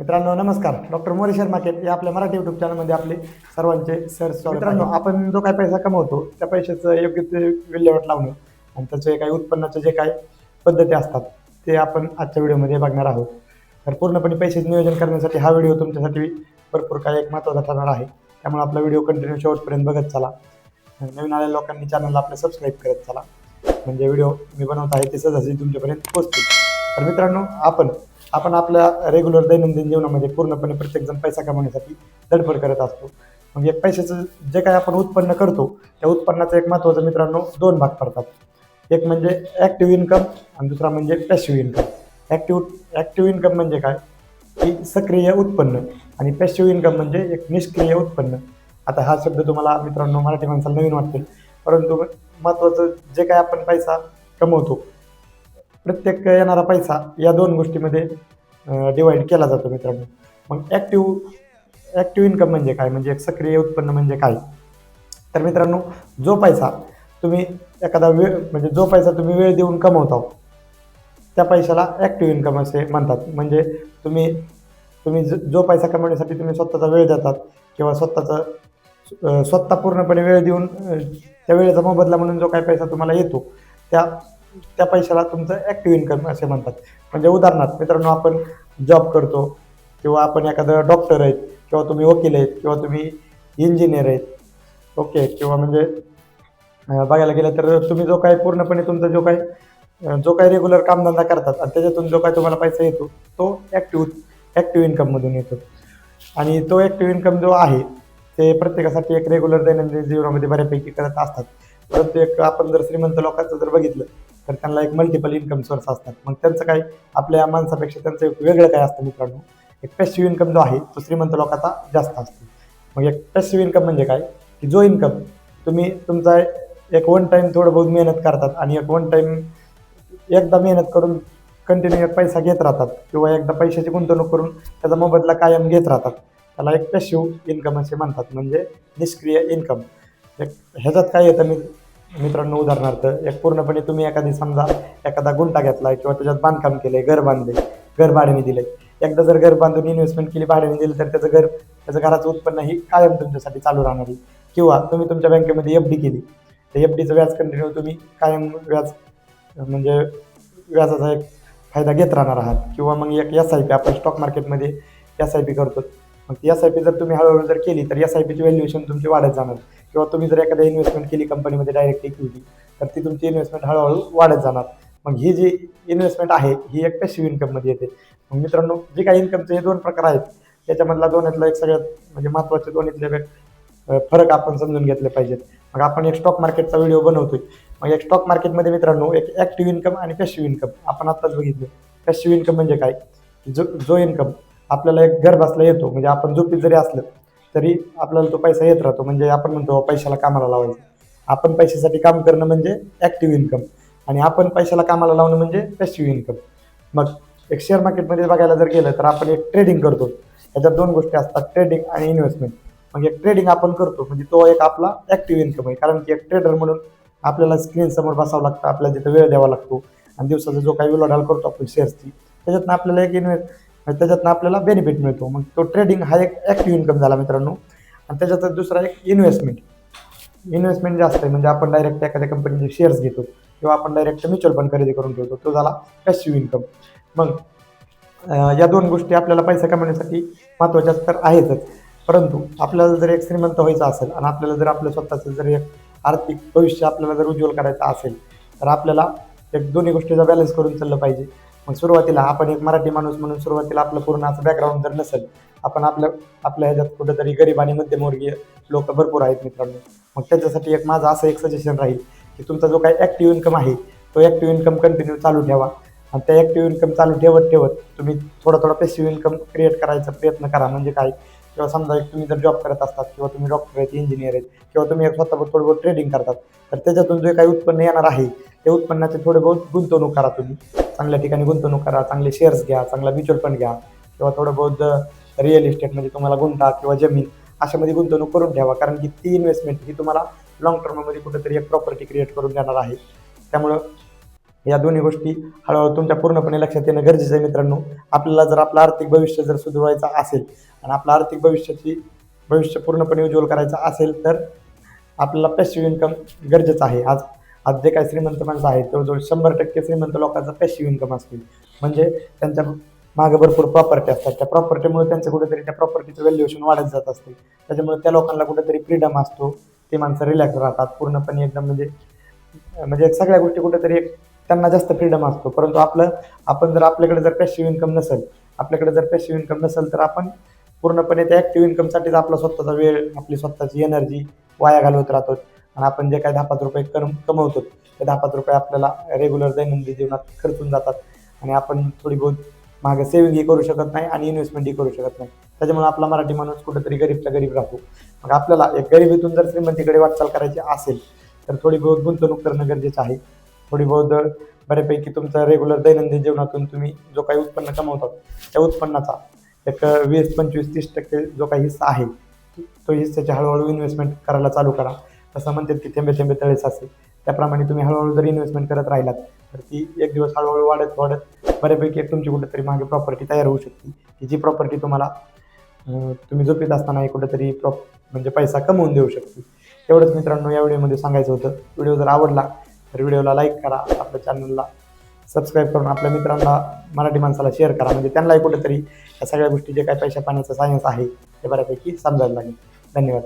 मित्रांनो नमस्कार. Doctor More share market या आपल्या मराठी युट्यूब चॅनलमध्ये आपले सर्वांचे सर मित्रांनो आपण जो काही पैसा कमवतो त्या पैशाचं योग्य ते विल्हेवाट लावणं आणि त्याचे काही उत्पन्नाचे जे काही पद्धती असतात ते आपण आजच्या व्हिडिओमध्ये बघणार आहोत. तर पूर्णपणे पैशाचे नियोजन करण्यासाठी हा व्हिडिओ तुमच्यासाठी भरपूर काही एक महत्त्वाचा ठरणार आहे. त्यामुळे आपला व्हिडिओ कंटिन्यू शेवटपर्यंत बघत चला. नवीन आलेल्या लोकांनी चॅनलला आपल्या सबस्क्राईब करत चला. म्हणजे व्हिडिओ मी बनवत आहे ते सहजासहजी तुमच्यापर्यंत पोहोचतील. तर मित्रांनो आपण आपण आपल्या रेग्युलर दैनंदिन जीवनामध्ये पूर्णपणे प्रत्येकजण पैसा कमवण्यासाठी धडपड करत असतो. मग एक पैशाचं जे काय आपण उत्पन्न करतो त्या उत्पन्नाचं एक महत्त्वाचं मित्रांनो दोन भाग पडतात. एक म्हणजे ॲक्टिव्ह इन्कम आणि दुसरा म्हणजे passive income active active income म्हणजे काय? की सक्रिय उत्पन्न आणि पॅशिव्ह इन्कम म्हणजे एक निष्क्रिय उत्पन्न. आता हा शब्द तुम्हाला मित्रांनो मराठी माणसाला नवीन वाटतील परंतु महत्त्वाचं जे काय आपण पैसा कमवतो प्रत्येक येणारा पैसा या दोन गोष्टीमध्ये डिवाईड केला जातो मित्रांनो. मग ॲक्टिव्ह ॲक्टिव्ह इन्कम म्हणजे काय? म्हणजे एक सक्रिय उत्पन्न म्हणजे काय? तर मित्रांनो जो पैसा तुम्ही एखादा वेळ म्हणजे जो पैसा तुम्ही वेळ देऊन कमवता त्या पैशाला ॲक्टिव्ह इन्कम असे म्हणतात. म्हणजे तुम्ही तुम्ही जो पैसा कमवण्यासाठी तुम्ही स्वतःचा वेळ देतात किंवा स्वतःचा स्वतः पूर्णपणे वेळ देऊन त्या वेळेचा मोबदला म्हणून जो काही पैसा तुम्हाला येतो त्या त्या पैशाला तुमचं ॲक्टिव्ह इन्कम असे म्हणतात. म्हणजे उदाहरणार्थ मित्रांनो आपण जॉब करतो किंवा आपण एखादं डॉक्टर आहेत किंवा तुम्ही वकील आहेत किंवा तुम्ही इंजिनियर आहेत ओके किंवा म्हणजे बघायला गेलं तर तुम्ही जो काही पूर्णपणे तुमचा जो काही जो काही रेग्युलर कामधंदा करतात आणि त्याच्यातून जो काही तुम्हाला पैसा येतो तो ॲक्टिव्ह ॲक्टिव्ह इन्कममधून येतो. आणि तो ॲक्टिव्ह इन्कम जो आहे ते प्रत्येकासाठी एक रेग्युलर दैनंदिन जीवनामध्ये बऱ्यापैकी करत असतात. परंतु एक आपण जर श्रीमंत लोकांचं जर बघितलं तर त्यांना एक मल्टिपल इन्कम सोर्स असतात. मग त्यांचं काय? आपल्या माणसापेक्षा त्यांचं एक वेगळं काय असतं मित्रांनो? एक पॅसिव्ह इन्कम जो आहे तो श्रीमंत लोकांचा जास्त असतो. मग एक पॅसिव्ह इन्कम म्हणजे काय? की जो इन्कम तुम्ही तुमचा एक वन टाईम थोडं बहुत मेहनत करतात आणि एक वन टाईम एकदा मेहनत करून कंटिन्यू एक पैसा घेत राहतात किंवा एकदा पैशाची गुंतवणूक करून त्याचा मोबदला कायम घेत राहतात. त्याला एक पॅसिव्ह इन्कम असे म्हणतात. म्हणजे निष्क्रिय इन्कम एक ह्याच्यात काय येतं मी मित्रांनो उदाहरणार्थ एक पूर्णपणे तुम्ही एखादी समजा एखादा गुंटा घेतलाय किंवा त्याच्यात बांधकाम केलंय घर बांधले घर भाड्याने दिले एकदा जर घर बांधून इन्व्हेस्टमेंट केली भाड्याने दिली तर त्याचं घर त्याचं घराचं उत्पन्न ही कायम तुमच्यासाठी चालू राहणार आहे. किंवा तुम्ही तुमच्या बँकेमध्ये एफ डी केली तर एफ डीचं व्याज कंटिन्यू तुम्ही कायम व्याज म्हणजे व्याजाचा एक फायदा घेत राहणार आहात. किंवा मग एक एस आय पी आपण स्टॉक मार्केटमध्ये एस आय पी करतो. मग ती एस आय पी जर तुम्ही हळूहळू जर केली तर एस आय पीची व्हॅल्युएशन तुमची वाढत जाणार. किंवा तुम्ही जर एखाद्या इन्व्हेस्टमेंट केली कंपनीमध्ये डायरेक्ट इक्विटी तर ती तुमची इन्व्हेस्टमेंट हळूहळू वाढत जाणार. मग ही जी इन्व्हेस्टमेंट आहे ही एक पॅसिव्ह इन्कममध्ये येते. मग मित्रांनो जे काही इन्कमचे हे दोन प्रकार आहेत त्याच्यामधला दोन्हीतला एक सगळ्यात म्हणजे महत्त्वाचे दोन्हीतले फरक आपण समजून घेतले पाहिजेत. मग आपण एक स्टॉक मार्केटचा व्हिडिओ बनवतोय. मग एक स्टॉक मार्केटमध्ये मित्रांनो एक ॲक्टिव्ह इन्कम आणि पॅसिव्ह इन्कम आपण आत्ताच बघितलं. पॅसिव्ह इन्कम म्हणजे काय? जो जो इन्कम आपल्याला एक घर बसला येतो म्हणजे आपण झोपीत जरी असलं तरी आपल्याला तो पैसा येत राहतो. म्हणजे आपण म्हणतो हो, पैशाला कामाला लावायचं. आपण पैशासाठी काम करणं म्हणजे ॲक्टिव्ह इन्कम आणि आपण पैशाला कामाला लावणं म्हणजे पॅसिव्ह इन्कम मग एक शेअर मार्केटमध्ये बघायला जर गेलं तर आपण एक ट्रेडिंग करतो. याच्यात दोन गोष्टी असतात ट्रेडिंग आणि इन्व्हेस्टमेंट मग एक ट्रेडिंग आपण करतो म्हणजे तो एक आपला ॲक्टिव्ह इन्कम आहे. कारण की एक ट्रेडर म्हणून आपल्याला स्क्रीन समोर बसावं लागतं आपल्याला तिथं वेळ द्यावा लागतो. आणि दिवसाचा जो काही उलाढाल करतो आपण शेअर्सची त्याच्यातनं आपल्याला एक इन्व्हेस्ट त्याच्यातनं आपल्याला बेनिफिट मिळतो. मग तो ट्रेडिंग हा एक ॲक्टिव्ह इन्कम झाला मित्रांनो. आणि त्याच्यात दुसरा एक इन्व्हेस्टमेंट इन्व्हेस्टमेंट जास्त आहे. म्हणजे आपण डायरेक्ट एखाद्या कंपनीचे शेअर्स घेतो किंवा आपण डायरेक्ट म्युच्युअल फंड खरेदी करून ठेवतो. तो झाला पॅसिव्ह इन्कम मग या दोन गोष्टी आपल्याला पैसा कमवण्यासाठी महत्त्वाच्या तर आहेतच. परंतु आपल्याला जर एक श्रीमंत व्हायचं असेल आणि आपल्याला जर आपलं स्वतःचं जर एक आर्थिक भविष्य आपल्याला जर उज्ज्वल करायचं असेल तर आपल्याला एक दोन्ही गोष्टीचा बॅलन्स करून चाललं पाहिजे. मग सुरुवातीला आपण एक मराठी माणूस म्हणून सुरुवातीला आपलं पूर्ण असं बॅकग्राऊंड जर नसेल आपण आपल्या आपल्या ह्याच्यात कुठेतरी गरीब आणि मध्यमवर्गीय लोक भरपूर आहेत मित्रांनो. मग त्याच्यासाठी एक माझं असं एक सजेशन राहील की तुमचा जो काही ॲक्टिव्ह इन्कम आहे तो ॲक्टिव्ह इन्कम कंटिन्यू चालू ठेवा. आणि त्या ॲक्टिव्ह इन्कम चालू ठेवत ठेवत तुम्ही थोडा थोडा पेसिव्ह इन्कम क्रिएट करायचा प्रयत्न करा. म्हणजे काय? किंवा समजा एक तुम्ही जर जॉब करत असतात किंवा तुम्ही डॉक्टर आहेत इंजिनियर आहेत किंवा तुम्ही एक स्वतः थोडं ट्रेडिंग करतात तर त्याच्यातून जे काही उत्पन्न येणार आहे ते उत्पन्नाचे थोडे बहुत गुंतवणूक करा तुम्ही. चांगल्या ठिकाणी गुंतवणूक करा चांगले शेअर्स घ्या चांगला म्युच्युअल फंड घ्या किंवा थोडं बहुत रिअल इस्टेट म्हणजे तुम्हाला गुंठा किंवा जमीन अशामध्ये गुंतवणूक करून ठेवा कारण की ती इन्व्हेस्टमेंट ही तुम्हाला लॉंग टर्ममध्ये कुठेतरी एक प्रॉपर्टी क्रिएट करून देणार आहे. त्यामुळं या दोन्ही गोष्टी हळूहळू तुमच्या पूर्णपणे लक्षात येणं गरजेचं आहे मित्रांनो. आपल्याला जर आपलं आर्थिक भविष्य जर सुधारायचं असेल आणि आपलं आर्थिक भविष्याची भविष्य पूर्णपणे उज्ज्वल करायचं असेल तर आपल्याला पॅशिव इन्कम गरजेचं आहे. आज आज जे काही श्रीमंत माणसं आहेत जवळजवळ शंभर टक्के श्रीमंत लोकांचा पॅशिव इन्कम असतील. म्हणजे त्यांच्या मागे भरपूर प्रॉपर्टी असतात. त्या प्रॉपर्टीमुळे त्यांचं कुठेतरी त्या प्रॉपर्टीचं व्हॅल्युएशन वाढत जात असते. त्याच्यामुळे त्या लोकांना कुठेतरी फ्रीडम असतो. ते माणसं रिलॅक्स राहतात. पूर्णपणे एकदम म्हणजे म्हणजे सगळ्या गोष्टी कुठेतरी एक त्यांना जास्त फ्रीडम असतो. परंतु आपलं आपण जर आपल्याकडे जर पॅशिव्ह इन्कम नसेल आपल्याकडे जर पॅशिव्ह इन्कम नसेल तर आपण पूर्णपणे त्या ॲक्टिव्ह इन्कमसाठीच आपला स्वतःचा वेळ आपली स्वतःची एनर्जी वाया घालवत राहतो. आणि आपण जे काही दहा पाच रुपये कम कमवतो ते दहा पाच रुपये आपल्याला रेग्युलर दैनंदिन जीवनात खर्चून जातात. आणि आपण थोडी बहुत मागे सेव्हिंगही करू शकत नाही आणि इन्व्हेस्टमेंटही करू शकत नाही. त्याच्यामुळे आपला मराठी माणूस कुठेतरी गरीबचा गरीब राहतो. मग आपल्याला एक गरिबीतून जर श्रीमंतीकडे वाटचाल करायची असेल तर थोडी बहुत गुंतवणूक करणं गरजेचं आहे. थोडी बहुत बऱ्यापैकी तुमचं रेग्युलर दैनंदिन जीवनातून तुम्ही जो काही उत्पन्न कमवतात त्या उत्पन्नाचा एक वीस पंचवीस तीस टक्के जो काही हिस्सा आहे तो हिस्साची हळूहळू इन्व्हेस्टमेंट करायला चालू करा. तसं म्हणतात की थेंबे थेंबे तळेच असेल. त्याप्रमाणे तुम्ही हळूहळू जर इन्व्हेस्टमेंट करत राहिलात तर ती एक दिवस हळूहळू वाढत वाढत बऱ्यापैकी एक तुमची कुठेतरी मागे प्रॉपर्टी तयार होऊ शकते. की जी प्रॉपर्टी तुम्हाला तुम्ही झोपीत असताना कुठेतरी प्रॉप म्हणजे पैसा कमवून देऊ शकते. एवढंच मित्रांनो या व्हिडिओमध्ये सांगायचं होतं. व्हिडिओ जर आवडला तर व्हिडिओला लाईक करा आपल्या चॅनलला सबस्क्राईब करून आपल्या मित्रांना मराठी माणसाला शेअर करा. म्हणजे त्यांनाही कुठेतरी या सगळ्या गोष्टी जे काही पैशा पाण्याचं सायन्स आहे ते बऱ्यापैकी समजायला लागेल. धन्यवाद.